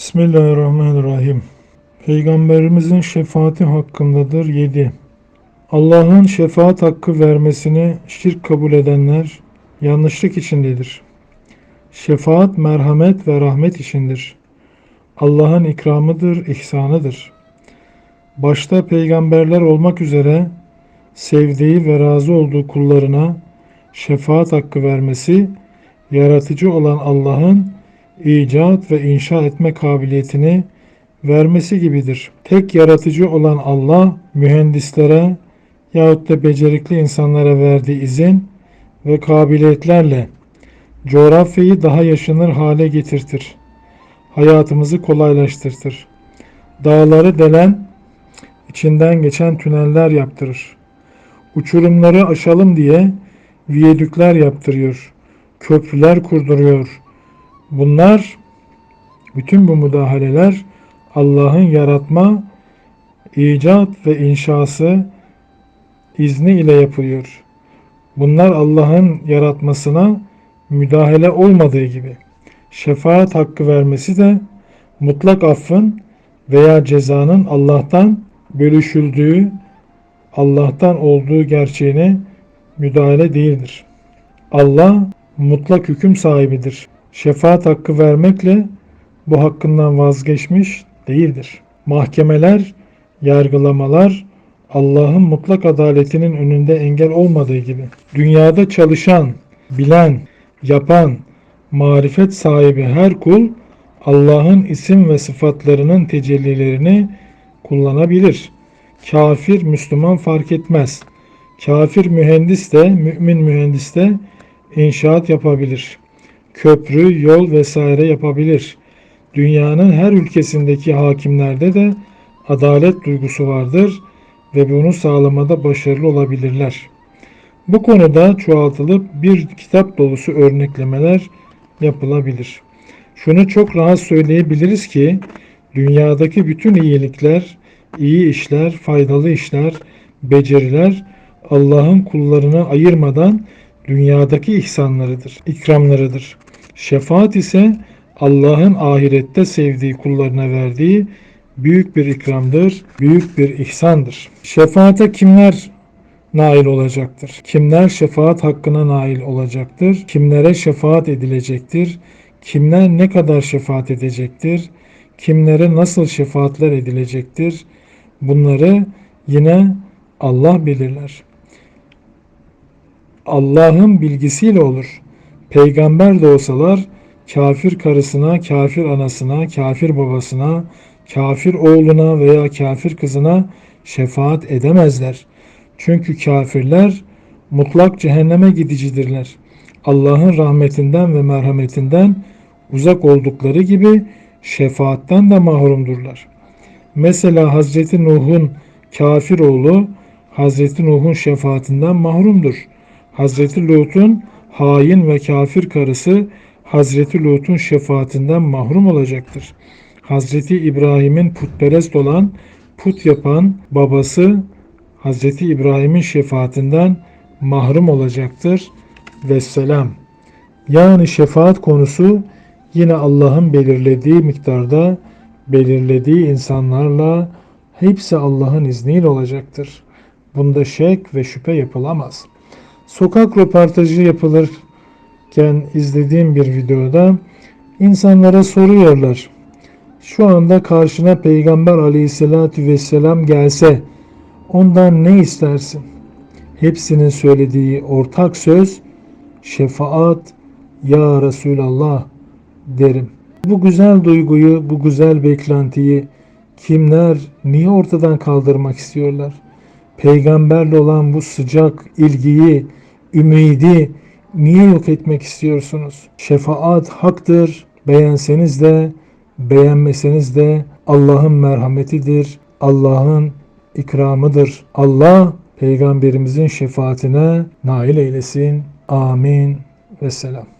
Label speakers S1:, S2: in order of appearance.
S1: Bismillahirrahmanirrahim. Peygamberimizin şefaati hakkındadır 7. Allah'ın şefaat hakkı vermesini şirk kabul edenler yanlışlık içindedir. Şefaat merhamet ve rahmet içindir. Allah'ın ikramıdır, ihsanıdır. Başta peygamberler olmak üzere sevdiği ve razı olduğu kullarına şefaat hakkı vermesi, yaratıcı olan Allah'ın icat ve inşa etme kabiliyetini vermesi gibidir. Tek yaratıcı olan Allah mühendislere yahut da becerikli insanlara verdiği izin ve kabiliyetlerle coğrafyayı daha yaşanır hale getirtir. Hayatımızı kolaylaştırtır. Dağları delen, içinden geçen tüneller yaptırır. Uçurumları aşalım diye viyadükler yaptırıyor. Köprüler kurduruyor. Bunlar bütün bu müdahaleler Allah'ın yaratma, icat ve inşası izni ile yapılıyor. Bunlar Allah'ın yaratmasına müdahale olmadığı gibi şefaat hakkı vermesi de mutlak affın veya cezanın Allah'tan bölüşüldüğü, Allah'tan olduğu gerçeğine müdahale değildir. Allah mutlak hüküm sahibidir. Şefaat hakkı vermekle bu hakkından vazgeçmiş değildir. Mahkemeler, yargılamalar Allah'ın mutlak adaletinin önünde engel olmadığı gibi dünyada çalışan, bilen, yapan, marifet sahibi her kul Allah'ın isim ve sıfatlarının tecellilerini kullanabilir. Kafir, Müslüman fark etmez. Kafir mühendis de, mümin mühendis de inşaat yapabilir. Köprü, yol vesaire yapabilir. Dünyanın her ülkesindeki hakimlerde de adalet duygusu vardır ve bunu sağlamada başarılı olabilirler. Bu konuda çoğaltılıp bir kitap dolusu örneklemeler yapılabilir. Şunu çok rahat söyleyebiliriz ki dünyadaki bütün iyilikler, iyi işler, faydalı işler, beceriler Allah'ın kullarını ayırmadan dünyadaki ihsanlarıdır, ikramlarıdır. Şefaat ise Allah'ın ahirette sevdiği kullarına verdiği büyük bir ikramdır, büyük bir ihsandır. Şefaate kimler nail olacaktır? Kimler şefaat hakkına nail olacaktır? Kimlere şefaat edilecektir? Kimler ne kadar şefaat edecektir? Kimlere nasıl şefaatler edilecektir? Bunları yine Allah belirler. Allah'ın bilgisiyle olur. Peygamber de olsalar kafir karısına, kafir anasına, kafir babasına, kafir oğluna veya kafir kızına şefaat edemezler. Çünkü kafirler mutlak cehenneme gidicidirler. Allah'ın rahmetinden ve merhametinden uzak oldukları gibi şefaatten de mahrumdurlar. Mesela Hazreti Nuh'un kafir oğlu Hazreti Nuh'un şefaatinden mahrumdur. Hazreti Lut'un hain ve kafir karısı Hazreti Lut'un şefaatinden mahrum olacaktır. Hazreti İbrahim'in putperest olan, put yapan babası Hazreti İbrahim'in şefaatinden mahrum olacaktır. Vesselam. Yani şefaat konusu yine Allah'ın belirlediği miktarda belirlediği insanlarla hepsi Allah'ın izniyle olacaktır. Bunda şek ve şüphe yapılamaz. Sokak röportajı yapılırken izlediğim bir videoda insanlara soruyorlar. Şu anda karşına Peygamber aleyhissalatü vesselam gelse ondan ne istersin? Hepsinin söylediği ortak söz şefaat ya Resulallah derim. Bu güzel duyguyu, bu güzel beklentiyi kimler niye ortadan kaldırmak istiyorlar? Peygamberle olan bu sıcak ilgiyi, ümidi niye yok etmek istiyorsunuz? Şefaat haktır. Beğenseniz de, beğenmeseniz de Allah'ın merhametidir. Allah'ın ikramıdır. Allah peygamberimizin şefaatine nail eylesin. Amin ve selam.